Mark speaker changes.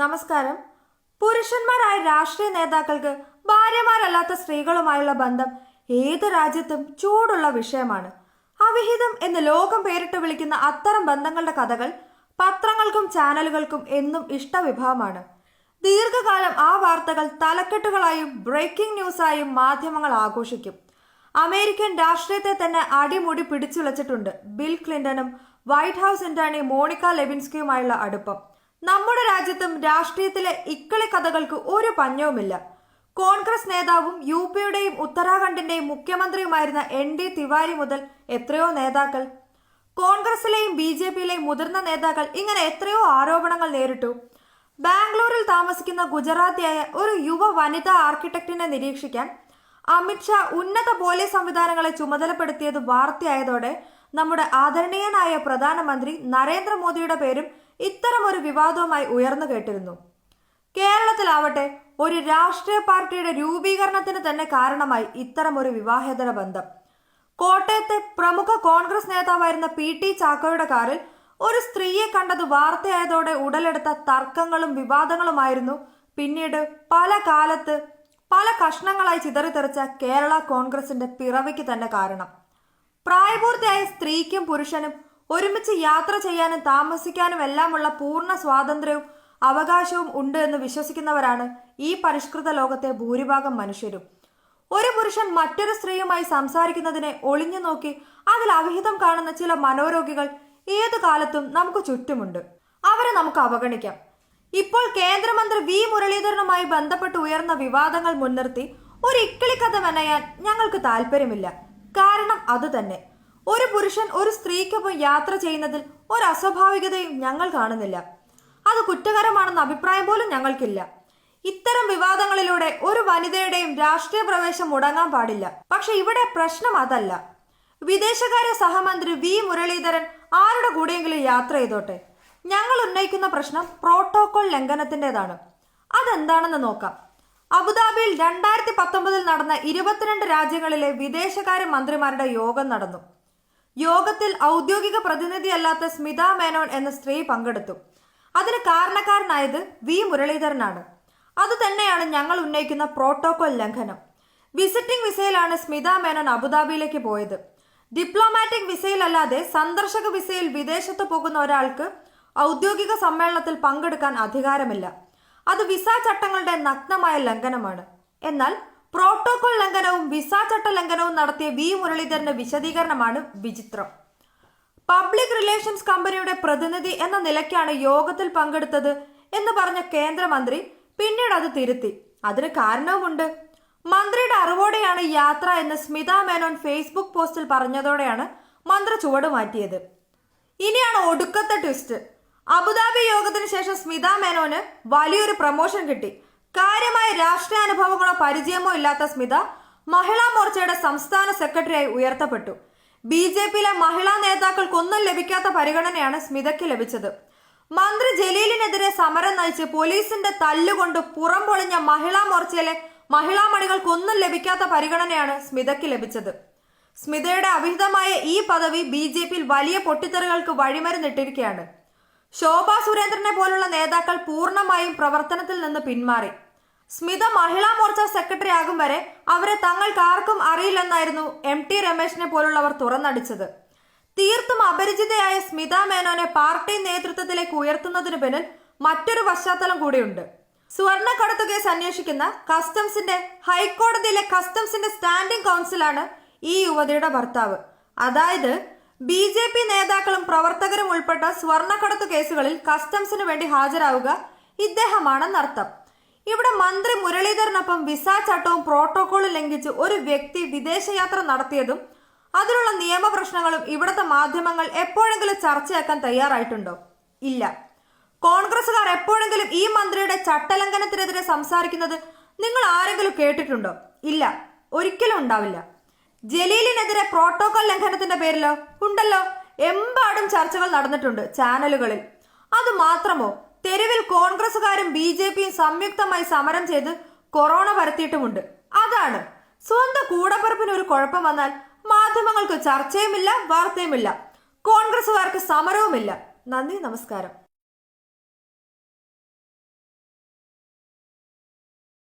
Speaker 1: നമസ്കാരം. പുരുഷന്മാരായ രാഷ്ട്രീയ നേതാക്കൾക്ക് ഭാര്യമാരല്ലാത്ത സ്ത്രീകളുമായുള്ള ബന്ധം ഏത് രാജ്യത്തും ചൂടുള്ള വിഷയമാണ്. അവിഹിതം എന്ന് ലോകം പേരിട്ട് വിളിക്കുന്ന അത്തരം ബന്ധങ്ങളുടെ കഥകൾ പത്രങ്ങൾക്കും ചാനലുകൾക്കും എന്നും ഇഷ്ടവിഭവമാണ്. ദീർഘകാലം ആ വാർത്തകൾ തലക്കെട്ടുകളായും ബ്രേക്കിംഗ് ന്യൂസായും മാധ്യമങ്ങൾ ആഘോഷിക്കും. അമേരിക്കൻ രാഷ്ട്രീയത്തെ തന്നെ അടിമുടി പിടിച്ചുലച്ചിട്ടുണ്ട് ബിൽ ക്ലിന്റണും വൈറ്റ് ഹൗസ് ഇന്റേണി മോണിക്ക ലെവിൻസ്കിയുമായുള്ള അടുപ്പം. നമ്മുടെ രാജ്യത്തും രാഷ്ട്രീയത്തിലെ ഇക്കളി കഥകൾക്ക് ഒരു പഞ്ഞവുമില്ല. കോൺഗ്രസ് നേതാവും യു പിയുടെയും ഉത്തരാഖണ്ഡിന്റെയും മുഖ്യമന്ത്രിയുമായിരുന്ന എൻ ഡി തിവാരി മുതൽ എത്രയോ നേതാക്കൾ കോൺഗ്രസിലെയും ബി ജെ പിയിലെയും മുതിർന്ന നേതാക്കൾ ഇങ്ങനെ എത്രയോ ആരോപണങ്ങൾ നേരിട്ടു. ബാംഗ്ലൂരിൽ താമസിക്കുന്ന ഗുജറാത്തിയായ ഒരു യുവ വനിതാ ആർക്കിടെക്റ്റിനെ നിരീക്ഷിക്കാൻ അമിത്ഷാ ഉന്നത പോലീസ് സംവിധാനങ്ങളെ ചുമതലപ്പെടുത്തിയത് വാർത്തയായതോടെ നമ്മുടെ ആദരണീയനായ പ്രധാനമന്ത്രി നരേന്ദ്രമോദിയുടെ പേരും ഇത്തരമൊരു വിവാദവുമായി ഉയർന്നു കേട്ടിരുന്നു. കേരളത്തിലാവട്ടെ ഒരു രാഷ്ട്രീയ പാർട്ടിയുടെ രൂപീകരണത്തിന് തന്നെ കാരണമായി ഇത്തരമൊരു വിവാഹേതര ബന്ധം. കോട്ടയത്തെ പ്രമുഖ കോൺഗ്രസ് നേതാവായിരുന്ന പി ടി ചാക്കോയുടെ കാറിൽ ഒരു സ്ത്രീയെ കണ്ടത് വാർത്തയായതോടെ ഉടലെടുത്ത തർക്കങ്ങളും വിവാദങ്ങളുമായിരുന്നു പിന്നീട് പല കാലത്ത് പല കഷ്ണങ്ങളായി ചിതറിത്തെറിച്ച കേരള കോൺഗ്രസിന്റെ പിറവിക്ക് തന്നെ കാരണം. പ്രായപൂർത്തിയായ സ്ത്രീക്കും പുരുഷനും ഒരുമിച്ച് യാത്ര ചെയ്യാനും താമസിക്കാനും എല്ലാമുള്ള പൂർണ സ്വാതന്ത്ര്യവും അവകാശവും ഉണ്ട് എന്ന് വിശ്വസിക്കുന്നവരാണ് ഈ പരിഷ്കൃത ലോകത്തെ ഭൂരിഭാഗം മനുഷ്യരും. ഒരു പുരുഷൻ മറ്റൊരു സ്ത്രീയുമായി സംസാരിക്കുന്നതിനെ ഒളിഞ്ഞു നോക്കി അതിൽ അവിഹിതം കാണുന്ന ചില മനോരോഗികൾ ഏതു കാലത്തും നമുക്ക് ചുറ്റുമുണ്ട്. അവരെ നമുക്ക് അവഗണിക്കാം. ഇപ്പോൾ കേന്ദ്രമന്ത്രി വി. മുരളീധരനുമായി ബന്ധപ്പെട്ട് ഉയർന്ന വിവാദങ്ങൾ മുൻനിർത്തി ഒരു ഇക്കിളിക്കഥ മെനയാൻ ഞങ്ങൾക്ക് താല്പര്യമില്ല കാരണം അത് തന്നെ. ഒരു പുരുഷൻ ഒരു സ്ത്രീക്കൊപ്പം യാത്ര ചെയ്യുന്നതിൽ ഒരു അസ്വാഭാവികതയും ഞങ്ങൾ കാണുന്നില്ല. അത് കുറ്റകരമാണെന്ന അഭിപ്രായം പോലും ഞങ്ങൾക്കില്ല. ഇത്തരം വിവാദങ്ങളിലൂടെ ഒരു വനിതയുടെയും രാഷ്ട്രീയ പ്രവേശം മുടങ്ങാൻ പാടില്ല. പക്ഷെ ഇവിടെ പ്രശ്നം അതല്ല. വിദേശകാര്യ സഹമന്ത്രി വി. മുരളീധരൻ ആരുടെ കൂടെയെങ്കിലും യാത്ര ചെയ്തോട്ടെ. ഞങ്ങൾ ഉന്നയിക്കുന്ന പ്രശ്നം പ്രോട്ടോകോൾ ലംഘനത്തിന്റെതാണ്. അതെന്താണെന്ന് നോക്കാം. അബുദാബിയിൽ രണ്ടായിരത്തി പത്തൊമ്പതിൽ നടന്ന ഇരുപത്തിരണ്ട് രാജ്യങ്ങളിലെ വിദേശകാര്യ മന്ത്രിമാരുടെ യോഗം നടന്നു. യോഗത്തിൽ ഔദ്യോഗിക പ്രതിനിധിയല്ലാത്ത സ്മിത മേനോൻ എന്ന സ്ത്രീ പങ്കെടുത്തു. അതിന് കാരണക്കാരനായത് വി. മുരളീധരനാണ്. അത് തന്നെയാണ് ഞങ്ങൾ ഉന്നയിക്കുന്ന പ്രോട്ടോകോൾ ലംഘനം. വിസിറ്റിംഗ് വിസയിലാണ് സ്മിത മേനോൻ അബുദാബിയിലേക്ക് പോയത്. ഡിപ്ലോമാറ്റിക് വിസയിലല്ലാതെ സന്ദർശക വിസയിൽ വിദേശത്ത് പോകുന്ന ഒരാൾക്ക് ഔദ്യോഗിക സമ്മേളനത്തിൽ പങ്കെടുക്കാൻ അധികാരമില്ല. അത് വിസ ചട്ടങ്ങളുടെ നഗ്നമായ ലംഘനമാണ്. എന്നാൽ പ്രോട്ടോകോൾ ലംഘനവും വിസ ചട്ട ലംഘനവും നടത്തിയ വി. മുരളീധരന്റെ വിശദീകരണമാണ് വിചിത്രം. പബ്ലിക് റിലേഷൻസ് കമ്പനിയുടെ പ്രതിനിധി എന്ന നിലയ്ക്കാണ് യോഗത്തിൽ പങ്കെടുത്തത് എന്ന് പറഞ്ഞ കേന്ദ്രമന്ത്രി പിന്നീട് അത് തിരുത്തി. അതിന് കാരണവുമുണ്ട്. മന്ത്രിയുടെ അറിവോടെയാണ് യാത്ര എന്ന് സ്മിത മേനോൻ ഫേസ്ബുക്ക് പോസ്റ്റിൽ പറഞ്ഞതോടെയാണ് മന്ത്രി ചുവട് മാറ്റിയത്. ഇനിയാണ് ഒടുക്കത്തെ ട്വിസ്റ്റ്. അബുദാബി യോഗത്തിന് ശേഷം സ്മിത മേനോന് വലിയൊരു പ്രമോഷൻ കിട്ടി. കാര്യമായ രാഷ്ട്രീയ അനുഭവങ്ങളോ പരിചയമോ ഇല്ലാത്ത സ്മിത മഹിളാ മോർച്ചയുടെ സംസ്ഥാന സെക്രട്ടറിയായി ഉയർത്തപ്പെട്ടു. ബി ജെ പിയിലെ മഹിളാ നേതാക്കൾക്കൊന്നും ലഭിക്കാത്ത പരിഗണനയാണ് സ്മിതയ്ക്ക് ലഭിച്ചത്. മന്ത്രി ജലീലിനെതിരെ സമരം നയിച്ച് പോലീസിന്റെ തല്ലുകൊണ്ട് പുറം പൊളിഞ്ഞ മഹിളാ മോർച്ചയിലെ മഹിളാ മണികൾക്കൊന്നും ലഭിക്കാത്ത പരിഗണനയാണ് സ്മിതയ്ക്ക് ലഭിച്ചത്. സ്മിതയുടെ അവിഹിതമായ ഈ പദവി ബി ജെ പിയിൽ വലിയ പൊട്ടിത്തെറികൾക്ക് വഴിമരുന്നിട്ടിരിക്കുകയാണ്. ശോഭാ സുരേന്ദ്രനെ പോലുള്ള നേതാക്കൾ പൂർണമായും പ്രവർത്തനത്തിൽ നിന്ന് പിന്മാറി. സ്മിത മഹിളാ മോർച്ച സെക്രട്ടറി ആകും വരെ അവരെ തങ്ങൾക്ക് ആർക്കും അറിയില്ലെന്നായിരുന്നു എം ടി രമേശിനെ പോലുള്ളവർ തുറന്നടിച്ചത്. തീർത്തും അപരിചിതയായ സ്മിത മേനോനെ പാർട്ടി നേതൃത്വത്തിലേക്ക് ഉയർത്തുന്നതിന് പിന്നിൽ മറ്റൊരു പശ്ചാത്തലം കൂടിയുണ്ട്. സ്വർണക്കടത്ത് കേസ് അന്വേഷിക്കുന്ന കസ്റ്റംസിന്റെ ഹൈക്കോടതിയിലെ കസ്റ്റംസിന്റെ സ്റ്റാൻഡിംഗ് കൗൺസിലാണ് ഈ യുവതിയുടെ ഭർത്താവ്. അതായത് ബി ജെ പി നേതാക്കളും പ്രവർത്തകരും ഉൾപ്പെട്ട സ്വർണക്കടത്ത് കേസുകളിൽ കസ്റ്റംസിനു വേണ്ടി ഹാജരാവുക ഇദ്ദേഹമാണ് ഇദ്ദേഹമാണെന്നർത്ഥം ഇവിടെ മന്ത്രി മുരളീധരനൊപ്പം വിസ ചട്ടവും പ്രോട്ടോകോളും ലംഘിച്ച് ഒരു വ്യക്തി വിദേശയാത്ര നടത്തിയതും അതിലുള്ള നിയമപ്രശ്നങ്ങളും ഇവിടുത്തെ മാധ്യമങ്ങൾ എപ്പോഴെങ്കിലും ചർച്ചയാക്കാൻ തയ്യാറായിട്ടുണ്ടോ? ഇല്ല. കോൺഗ്രസുകാർ എപ്പോഴെങ്കിലും ഈ മന്ത്രിയുടെ ചട്ടലംഘനത്തിനെതിരെ സംസാരിക്കുന്നത് നിങ്ങൾ ആരെങ്കിലും കേട്ടിട്ടുണ്ടോ? ഇല്ല. ഒരിക്കലും ഉണ്ടാവില്ല. ജലീലിനെതിരെ പ്രോട്ടോകോൾ ലംഘനത്തിന്റെ പേരിലോ? ഉണ്ടല്ലോ. എമ്പാടും ചർച്ചകൾ നടന്നിട്ടുണ്ട് ചാനലുകളിൽ. അത് മാത്രമോ? തെരുവിൽ കോൺഗ്രസുകാരും ബി ജെ പിയും സംയുക്തമായി സമരം ചെയ്ത് കൊറോണ പരത്തിയിട്ടുമുണ്ട്. അതാണ്. സ്വന്തം കൂടപ്പറപ്പിന് ഒരു കുഴപ്പം വന്നാൽ മാധ്യമങ്ങൾക്ക് ചർച്ചയുമില്ല വാർത്തയുമില്ല. കോൺഗ്രസുകാർക്ക് സമരവുമില്ല. നന്ദി നമസ്കാരം.